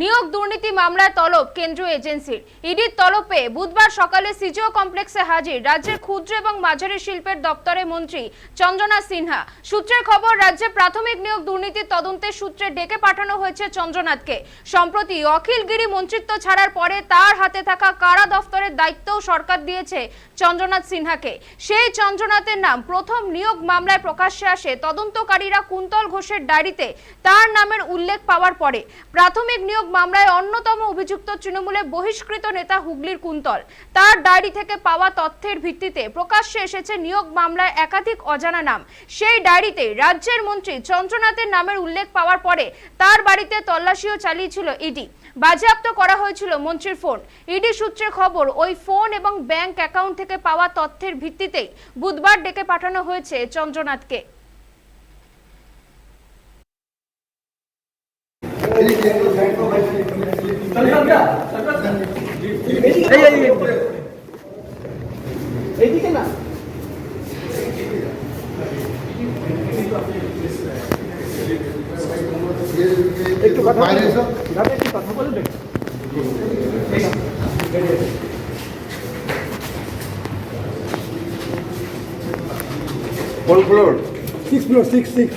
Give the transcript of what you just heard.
নিয়োগ দুর্নীতি মামলায় তলব কেন্দ্রীয় এজেন্সির ইডির তলবে বুধবার সকালে সিজিও কমপ্লেক্সে হাজির রাজ্যের ক্ষুদ্র এবং মাঝারি শিল্পের দপ্তরের মন্ত্রী চন্দ্রনাথ সিনহা। সূত্রের খবর, রাজ্যে প্রাথমিক নিয়োগ দুর্নীতির তদন্তের সূত্রে ডেকে পাঠানো হয়েছে চন্দ্রনাথকে। সম্প্রতি অখিলগিরি মন্ত্রিত্ব ছাড়ার পরে তার হাতে থাকা কারা দফতরের দায়িত্বও সরকার দিয়েছে চন্দ্রনাথ সিনহাকে। সেই চন্দ্রনাথের নাম প্রথম নিয়োগ মামলায় প্রকাশ্যে আসে তদন্তকারীরা কুন্তল ঘোষের ডায়েরিতে। তার নামের উল্লেখ পাওয়ার পরে। প্রাথমিক নিয়োগ মামলায় অন্যতম অভিযুক্ত তৃণমূলে বহিষ্কৃত নেতা হুগলির কুন্তল। তার ডায়েরি থেকে পাওয়া তথ্যের ভিত্তিতে প্রকাশ্যে এসেছে নিয়োগ মামলায় একাধিক অজানা নাম। সেই ডায়েরিতে রাজ্যের মন্ত্রী চন্দ্রনাথের নামের উল্লেখ পাওয়ার পরে তার বাড়িতে তল্লাশিও চালিয়েছিল ইডি। বাজেয়াপ্ত করা হয়েছিল মন্ত্রীর ফোন। ইডি সূত্রে খবর, ওই ফোন এবং ব্যাংক অ্যাকাউন্ট থেকে পাওয়া তথ্যের ভিত্তিতেই বুধবার ডেকে পাঠানো হয়েছে চন্দ্রনাথকে। এই এই। এইদিকে না একটু কথা বাইরে এসো। দাদা একটু কথা বলবে কোন floor six floor six six